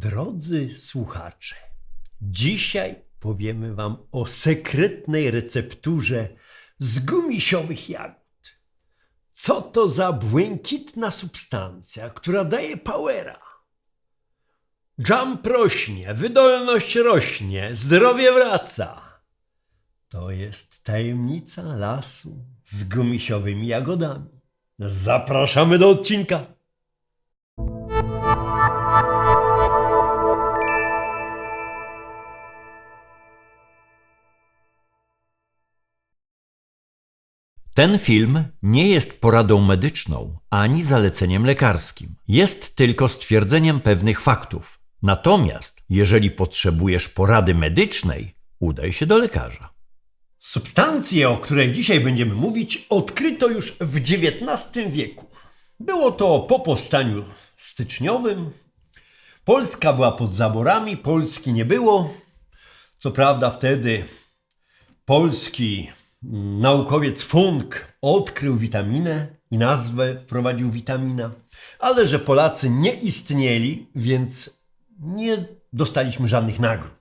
Drodzy słuchacze, dzisiaj powiemy Wam o sekretnej recepturze z gumisiowych jagód. Co to za błękitna substancja, która daje powera? Jump rośnie, wydolność rośnie, zdrowie wraca. To jest tajemnica lasu z gumisiowymi jagodami. Zapraszamy do odcinka. Ten film nie jest poradą medyczną ani zaleceniem lekarskim. Jest tylko stwierdzeniem pewnych faktów. Natomiast, jeżeli potrzebujesz porady medycznej, udaj się do lekarza. Substancję, o której dzisiaj będziemy mówić, odkryto już w XIX wieku. Było to po powstaniu styczniowym. Polska była pod zaborami, Polski nie było. Co prawda wtedy polski naukowiec Funk odkrył witaminę i nazwę wprowadził witamina, ale że Polacy nie istnieli, więc nie dostaliśmy żadnych nagród.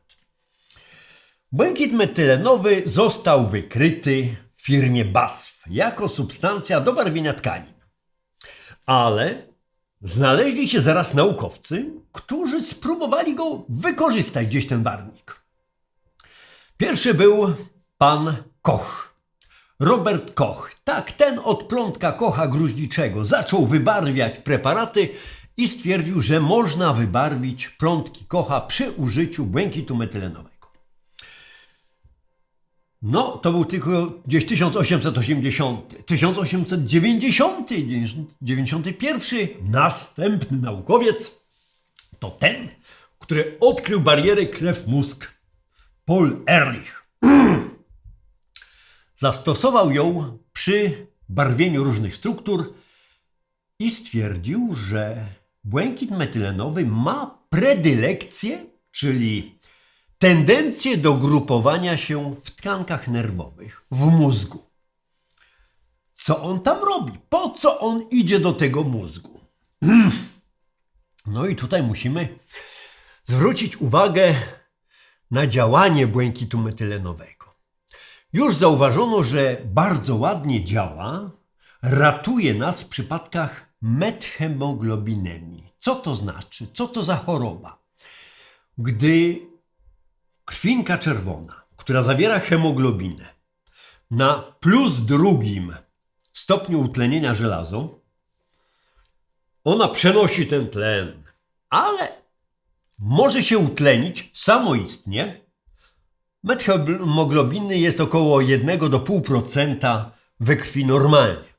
Błękit metylenowy został wykryty w firmie BASF jako substancja do barwienia tkanin. Ale znaleźli się zaraz naukowcy, którzy spróbowali go wykorzystać gdzieś ten barwnik. Pierwszy był pan Koch. Robert Koch. Tak, ten od plątka Kocha gruźliczego zaczął wybarwiać preparaty i stwierdził, że można wybarwić prątki Kocha przy użyciu błękitu metylenowego. No, to był tylko gdzieś 1880. 1890, 91. Następny naukowiec to ten, który odkrył barierę krew-mózg. Paul Ehrlich. Zastosował ją przy barwieniu różnych struktur i stwierdził, że błękit metylenowy ma predylekcję, czyli tendencję do grupowania się w tkankach nerwowych, w mózgu. Co on tam robi? Po co on idzie do tego mózgu? No i tutaj musimy zwrócić uwagę na działanie błękitu metylenowego. Już zauważono, że bardzo ładnie działa, ratuje nas w przypadkach methemoglobinemii. Co to znaczy? Co to za choroba? Gdy krwinka czerwona, która zawiera hemoglobinę, na plus drugim stopniu utlenienia żelazo, ona przenosi ten tlen, ale może się utlenić samoistnie. Methemoglobiny jest około 1 do 0,5% we krwi normalnie.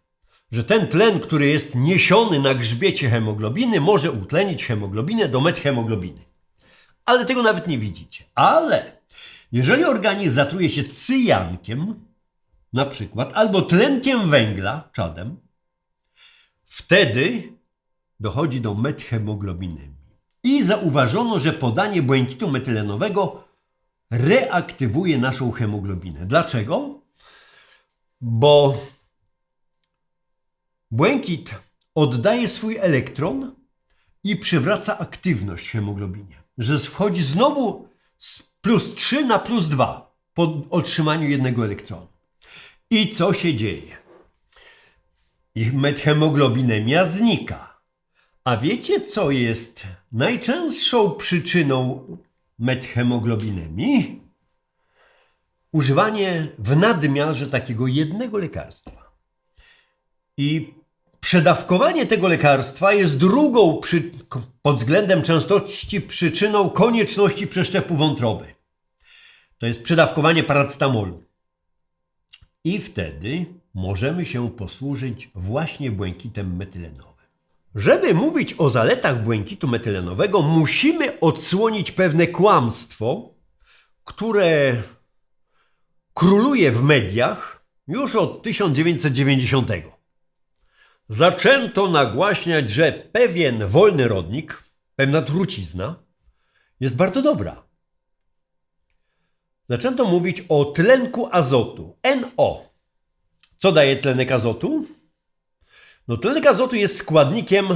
Że ten tlen, który jest niesiony na grzbiecie hemoglobiny, może utlenić hemoglobinę do methemoglobiny ale tego nawet nie widzicie. Ale jeżeli organizm zatruje się cyjankiem, na przykład, albo tlenkiem węgla, czadem, wtedy dochodzi do methemoglobinemii. I zauważono, że podanie błękitu metylenowego reaktywuje naszą hemoglobinę. Dlaczego? Bo błękit oddaje swój elektron i przywraca aktywność hemoglobinie. Że wchodzi znowu z plus 3 na plus 2 po otrzymaniu jednego elektronu. I co się dzieje? Ich methemoglobinemia znika. A wiecie, co jest najczęstszą przyczyną methemoglobinemii? Używanie w nadmiarze takiego jednego lekarstwa. I Przedawkowanie tego lekarstwa jest drugą przy, pod względem częstości przyczyną konieczności przeszczepu wątroby. To jest przedawkowanie paracetamolu. I wtedy możemy się posłużyć właśnie błękitem metylenowym. Żeby mówić o zaletach błękitu metylenowego, musimy odsłonić pewne kłamstwo, które króluje w mediach już od 1990 zaczęto nagłaśniać, że pewien wolny rodnik, pewna trucizna jest bardzo dobra. Zaczęto mówić o tlenku azotu, NO. Co daje tlenek azotu? No tlenek azotu jest składnikiem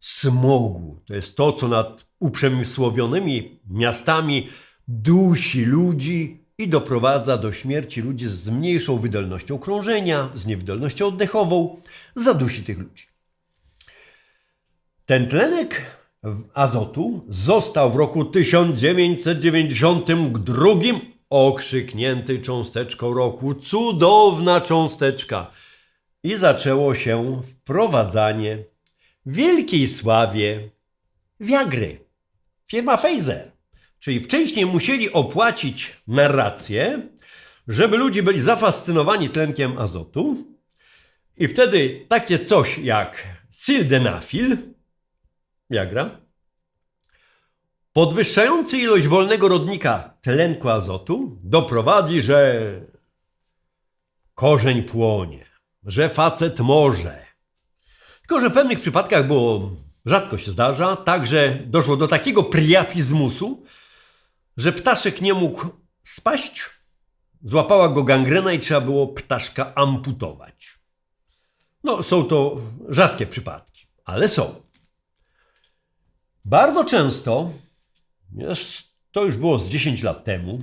smogu. To jest to, co nad uprzemysłowionymi miastami dusi ludzi i doprowadza do śmierci ludzi z mniejszą wydolnością krążenia, z niewydolnością oddechową, zadusi tych ludzi. Ten tlenek azotu został w roku 1992 okrzyknięty cząsteczką roku. Cudowna cząsteczka. I zaczęło się wprowadzanie wielkiej sławie Viagry. Firma Pfizer. Czyli wcześniej musieli opłacić narrację, żeby ludzie byli zafascynowani tlenkiem azotu. I wtedy takie coś jak sildenafil, Viagra, podwyższający ilość wolnego rodnika tlenku azotu doprowadzi, że korzeń płonie, że facet może. Tylko, że w pewnych przypadkach, bo rzadko się zdarza, także doszło do takiego priapizmusu, że ptaszek nie mógł spaść, złapała go gangrena i trzeba było ptaszka amputować. No, są to rzadkie przypadki, ale są. Bardzo często, to już było z 10 lat temu,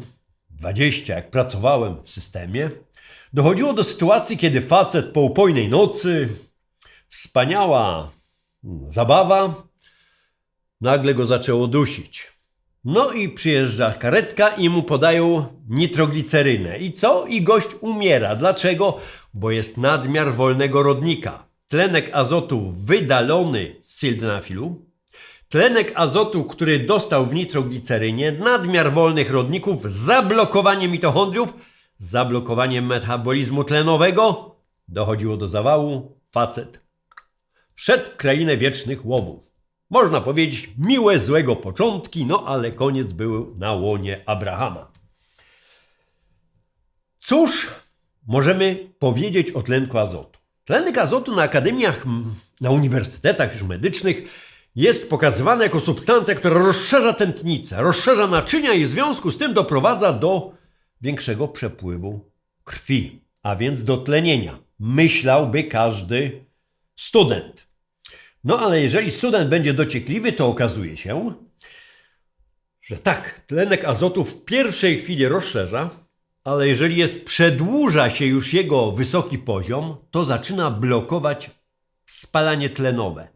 20, jak pracowałem w systemie, dochodziło do sytuacji, kiedy facet po upojnej nocy, wspaniała zabawa, nagle go zaczęło dusić. No i przyjeżdża karetka i mu podają nitroglicerynę. I co? I gość umiera. Dlaczego? Bo jest nadmiar wolnego rodnika. Tlenek azotu wydalony z sildenafilu, tlenek azotu, który dostał w nitroglicerynie, nadmiar wolnych rodników, zablokowanie mitochondriów, zablokowanie metabolizmu tlenowego, dochodziło do zawału, facet szedł w krainę wiecznych łowów. Można powiedzieć, miłe, złego początki, no ale koniec był na łonie Abrahama. Cóż możemy powiedzieć o tlenku azotu? Tlenek azotu na akademiach, na uniwersytetach już medycznych jest pokazywany jako substancja, która rozszerza tętnicę, rozszerza naczynia i w związku z tym doprowadza do większego przepływu krwi, a więc do tlenienia. Myślałby każdy student. No ale jeżeli student będzie dociekliwy, to okazuje się, że tak, tlenek azotu w pierwszej chwili rozszerza, ale jeżeli jest, przedłuża się już jego wysoki poziom, to zaczyna blokować spalanie tlenowe.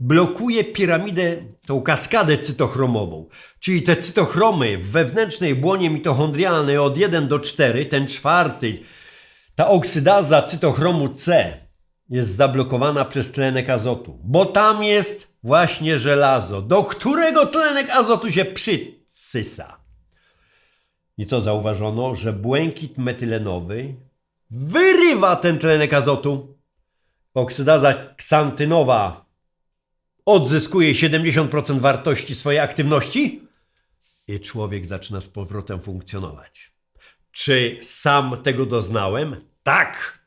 Blokuje piramidę, tą kaskadę cytochromową, czyli te cytochromy w wewnętrznej błonie mitochondrialnej od 1 do 4, ten czwarty, ta oksydaza cytochromu C jest zablokowana przez tlenek azotu, bo tam jest właśnie żelazo, do którego tlenek azotu się przysysa. I co zauważono? Że błękit metylenowy wyrywa ten tlenek azotu. Oksydaza ksantynowa odzyskuje 70% wartości swojej aktywności i człowiek zaczyna z powrotem funkcjonować. Czy sam tego doznałem? Tak!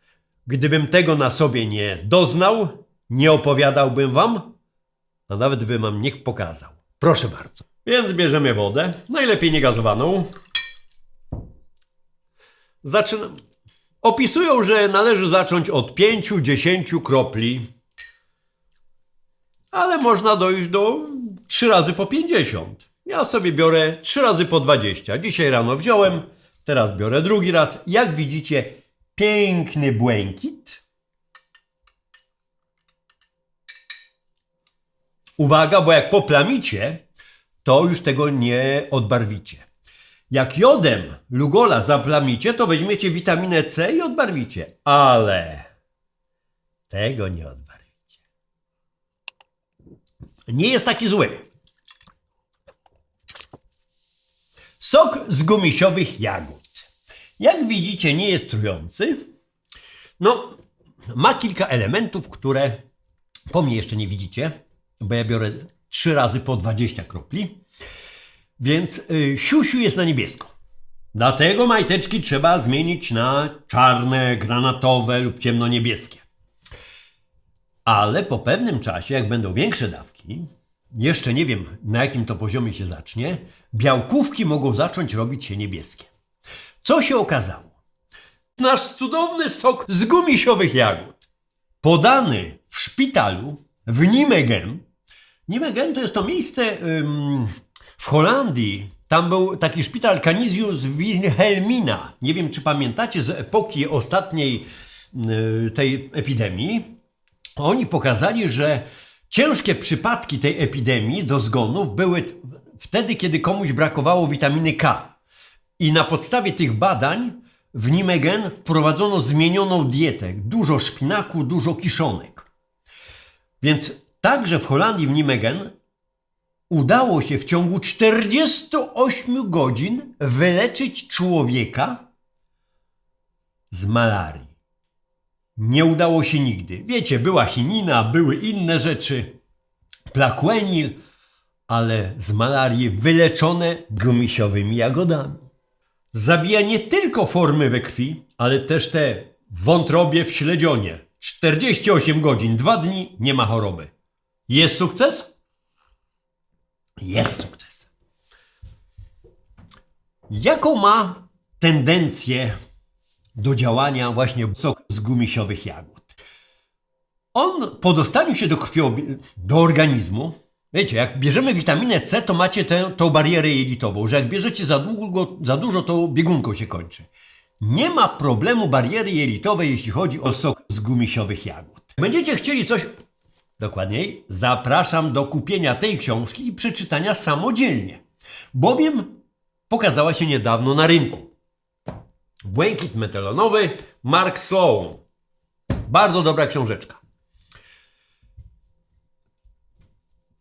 Gdybym tego na sobie nie doznał, nie opowiadałbym wam, a nawet bym wam niech pokazał. Proszę bardzo. Więc bierzemy wodę, najlepiej niegazowaną. Zaczynam. Opisują, że należy zacząć od 5-10 kropli, ale można dojść do 3 razy po 50. Ja sobie biorę 3 razy po 20. Dzisiaj rano wziąłem, teraz biorę drugi raz. Jak widzicie, piękny błękit. Uwaga, bo jak poplamicie, to już tego nie odbarwicie. Jak jodem Lugola zaplamicie, to weźmiecie witaminę C i odbarwicie. Ale tego nie odbarwicie. Nie jest taki zły. Sok z gumisiowych jagód. Jak widzicie, nie jest trujący. No, ma kilka elementów, które po mnie jeszcze nie widzicie, bo ja biorę trzy razy po 20 kropli. Więc y, siusiu jest na niebiesko. Dlatego majteczki trzeba zmienić na czarne, granatowe lub ciemnoniebieskie. Ale po pewnym czasie, jak będą większe dawki, jeszcze nie wiem na jakim to poziomie się zacznie, białkówki mogą zacząć robić się niebieskie. Co się okazało? Nasz cudowny sok z gumisiowych jagód, podany w szpitalu w Nimegem Nijmegen to jest to miejsce ym, w Holandii. Tam był taki szpital Canisius Wilhelmina. Nie wiem, czy pamiętacie z epoki ostatniej y, tej epidemii. Oni pokazali, że ciężkie przypadki tej epidemii do zgonów były wtedy, kiedy komuś brakowało witaminy K. I na podstawie tych badań w Nimegen wprowadzono zmienioną dietę. Dużo szpinaku, dużo kiszonek. Więc także w Holandii, w Nimegen, udało się w ciągu 48 godzin wyleczyć człowieka z malarii. Nie udało się nigdy. Wiecie, była chinina, były inne rzeczy, plaquenil, ale z malarii wyleczone gumisiowymi jagodami. Zabija nie tylko formy we krwi, ale też te wątrobie, w śledzionie. 48 godzin, 2 dni, nie ma choroby. Jest sukces? Jest sukces. Jaką ma tendencję do działania właśnie sok z gumisiowych jagód? On po dostaniu się do krwiobi- do organizmu, wiecie, jak bierzemy witaminę C, to macie tę tą barierę jelitową, że jak bierzecie za, długo, za dużo, to biegunką się kończy. Nie ma problemu bariery jelitowej, jeśli chodzi o sok z gumisiowych jagód. Będziecie chcieli coś Dokładniej, zapraszam do kupienia tej książki i przeczytania samodzielnie, bowiem pokazała się niedawno na rynku. Błękit metelonowy Mark Sloan. Bardzo dobra książeczka.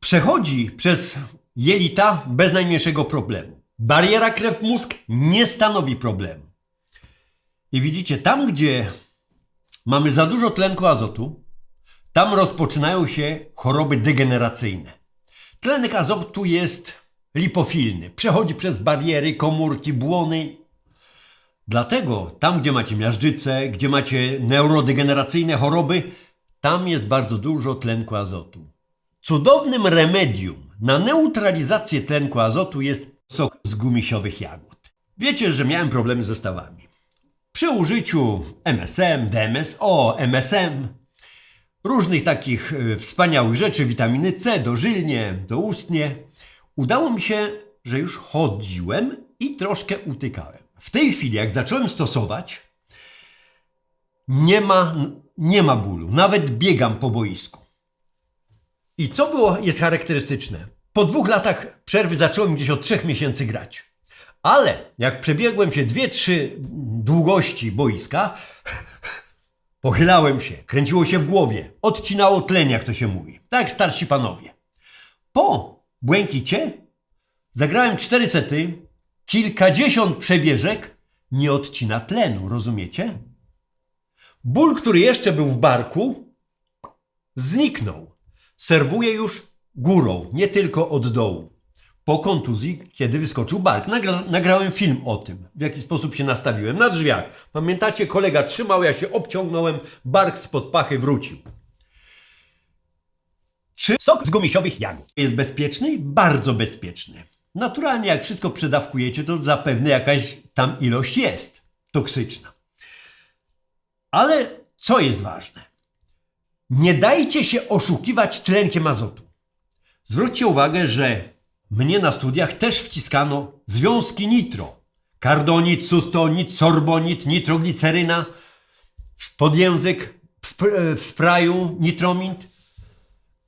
Przechodzi przez jelita bez najmniejszego problemu. Bariera krew-mózg nie stanowi problemu. I widzicie, tam gdzie mamy za dużo tlenku azotu, tam rozpoczynają się choroby degeneracyjne. Tlenek azotu jest lipofilny, przechodzi przez bariery, komórki, błony. Dlatego tam, gdzie macie miażdżycę, gdzie macie neurodegeneracyjne choroby, tam jest bardzo dużo tlenku azotu. Cudownym remedium na neutralizację tlenku azotu jest sok z gumisiowych jagód. Wiecie, że miałem problemy ze stawami. Przy użyciu MSM, DMSO, MSM, różnych takich e, wspaniałych rzeczy, witaminy C, dożylnie, doustnie, udało mi się, że już chodziłem i troszkę utykałem. W tej chwili, jak zacząłem stosować, nie ma, nie ma bólu. Nawet biegam po boisku. I co było, jest charakterystyczne? Po dwóch latach przerwy zacząłem gdzieś od trzech miesięcy grać. Ale jak przebiegłem się dwie, trzy długości boiska, Pochylałem się, kręciło się w głowie, odcinało tlen, jak to się mówi. Tak starsi panowie. Po błękicie zagrałem cztery sety, kilkadziesiąt przebieżek, nie odcina tlenu, rozumiecie? Ból, który jeszcze był w barku, zniknął. Serwuję już górą, nie tylko od dołu. Po kontuzji, kiedy wyskoczył bark. Nagra, nagrałem film o tym, w jaki sposób się nastawiłem. Na drzwiach. Pamiętacie, kolega trzymał, ja się obciągnąłem, bark spod pachy wrócił. Czy sok z gumisiowych jagód jest bezpieczny? Bardzo bezpieczny. Naturalnie, jak wszystko przedawkujecie, to zapewne jakaś tam ilość jest toksyczna. Ale co jest ważne? Nie dajcie się oszukiwać tlenkiem azotu. Zwróćcie uwagę, że mnie na studiach też wciskano związki nitro. Kardonit, sustonit, sorbonit, nitrogliceryna, w podjęzyk, w, pr- w praju nitromint.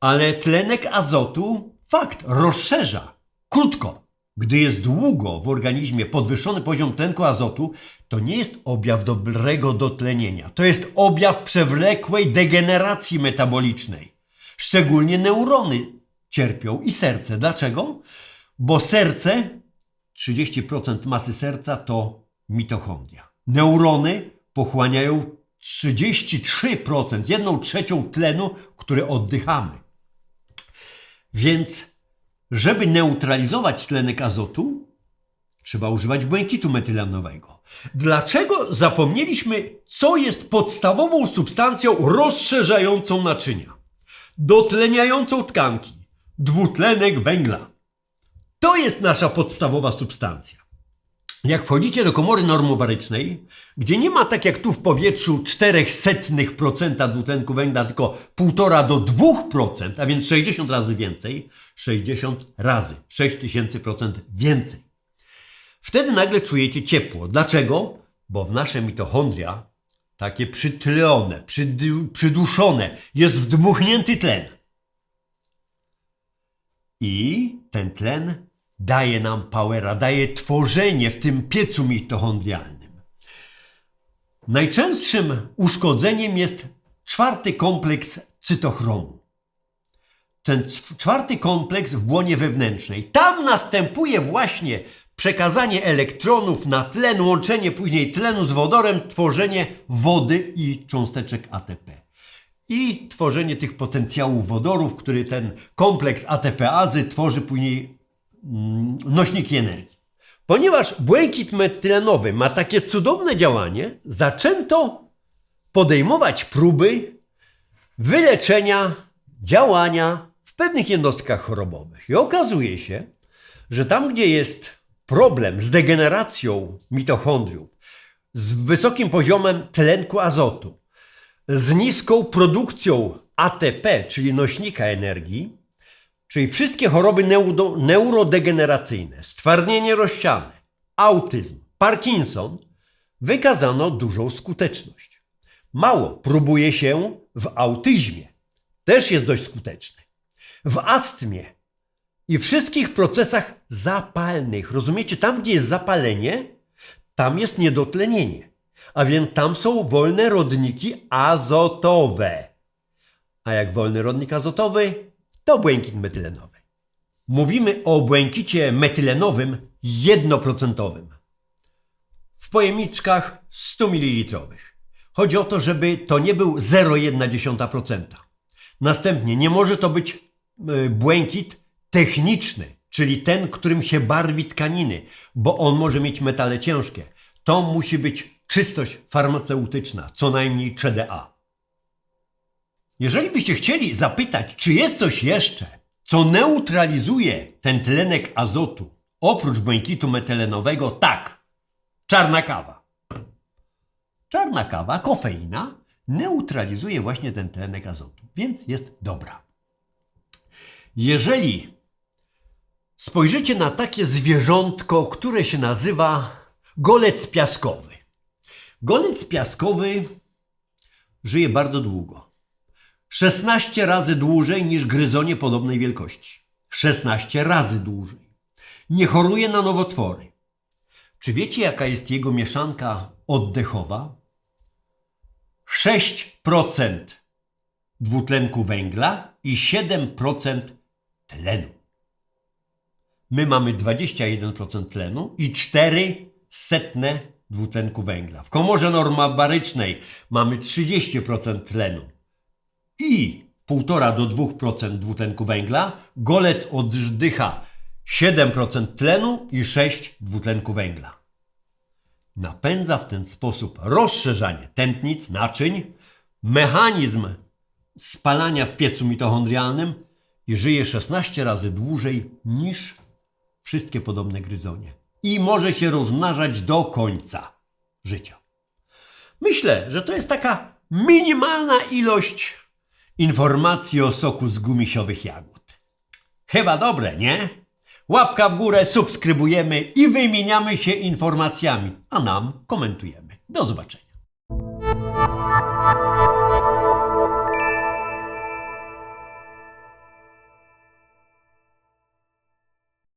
Ale tlenek azotu, fakt, rozszerza. Krótko. Gdy jest długo w organizmie podwyższony poziom tlenku azotu, to nie jest objaw dobrego dotlenienia. To jest objaw przewlekłej degeneracji metabolicznej. Szczególnie neurony cierpią i serce. Dlaczego? Bo serce, 30% masy serca to mitochondria. Neurony pochłaniają 33%, jedną trzecią tlenu, który oddychamy. Więc, żeby neutralizować tlenek azotu, trzeba używać błękitu metylanowego. Dlaczego zapomnieliśmy, co jest podstawową substancją rozszerzającą naczynia? Dotleniającą tkanki. Dwutlenek węgla. To jest nasza podstawowa substancja. Jak wchodzicie do komory normobarycznej, gdzie nie ma tak jak tu w powietrzu 0,04% dwutlenku węgla, tylko 1,5 do 2%, a więc 60 razy więcej, 60 razy, 6000% więcej. Wtedy nagle czujecie ciepło. Dlaczego? Bo w nasze mitochondria, takie przytlone, przydu- przyduszone, jest wdmuchnięty tlen. I ten tlen daje nam powera, daje tworzenie w tym piecu mitochondrialnym. Najczęstszym uszkodzeniem jest czwarty kompleks cytochromu. Ten czwarty kompleks w błonie wewnętrznej. Tam następuje właśnie przekazanie elektronów na tlen, łączenie później tlenu z wodorem, tworzenie wody i cząsteczek ATP. I tworzenie tych potencjałów wodorów, który ten kompleks ATPazy tworzy później nośniki energii. Ponieważ błękit metylenowy ma takie cudowne działanie, zaczęto podejmować próby wyleczenia działania w pewnych jednostkach chorobowych. I okazuje się, że tam, gdzie jest problem z degeneracją mitochondriów, z wysokim poziomem tlenku azotu, z niską produkcją ATP, czyli nośnika energii, czyli wszystkie choroby neuro, neurodegeneracyjne, stwardnienie rozsiane, autyzm, Parkinson, wykazano dużą skuteczność. Mało próbuje się w autyzmie, też jest dość skuteczny. W astmie i wszystkich procesach zapalnych. Rozumiecie? Tam, gdzie jest zapalenie, tam jest niedotlenienie. A więc tam są wolne rodniki azotowe. A jak wolny rodnik azotowy, to błękit metylenowy. Mówimy o błękicie metylenowym jednoprocentowym. W pojemniczkach 100 ml. Chodzi o to, żeby to nie był 0,1%. Następnie nie może to być y, błękit techniczny, czyli ten, którym się barwi tkaniny, bo on może mieć metale ciężkie. To musi być czystość farmaceutyczna, co najmniej CDA. Jeżeli byście chcieli zapytać, czy jest coś jeszcze, co neutralizuje ten tlenek azotu, oprócz błękitu metylenowego, tak, czarna kawa. Czarna kawa, kofeina, neutralizuje właśnie ten tlenek azotu, więc jest dobra. Jeżeli spojrzycie na takie zwierzątko, które się nazywa golec piaskowy. Golec piaskowy żyje bardzo długo. 16 razy dłużej niż gryzonie podobnej wielkości. 16 razy dłużej. Nie choruje na nowotwory. Czy wiecie, jaka jest jego mieszanka oddechowa? 6% dwutlenku węgla i 7% tlenu. My mamy 21% tlenu i 4 setne dwutlenku węgla. W komorze normabarycznej mamy 30% tlenu i 1,5 do 2% dwutlenku węgla. Golec oddycha 7% tlenu i 6 dwutlenku węgla. Napędza w ten sposób rozszerzanie tętnic, naczyń, mechanizm spalania w piecu mitochondrialnym i żyje 16 razy dłużej niż wszystkie podobne gryzonie. I może się rozmnażać do końca życia. Myślę, że to jest taka minimalna ilość informacji o soku z gumisiowych jagód. Chyba dobre, nie? Łapka w górę, subskrybujemy i wymieniamy się informacjami, a nam komentujemy. Do zobaczenia.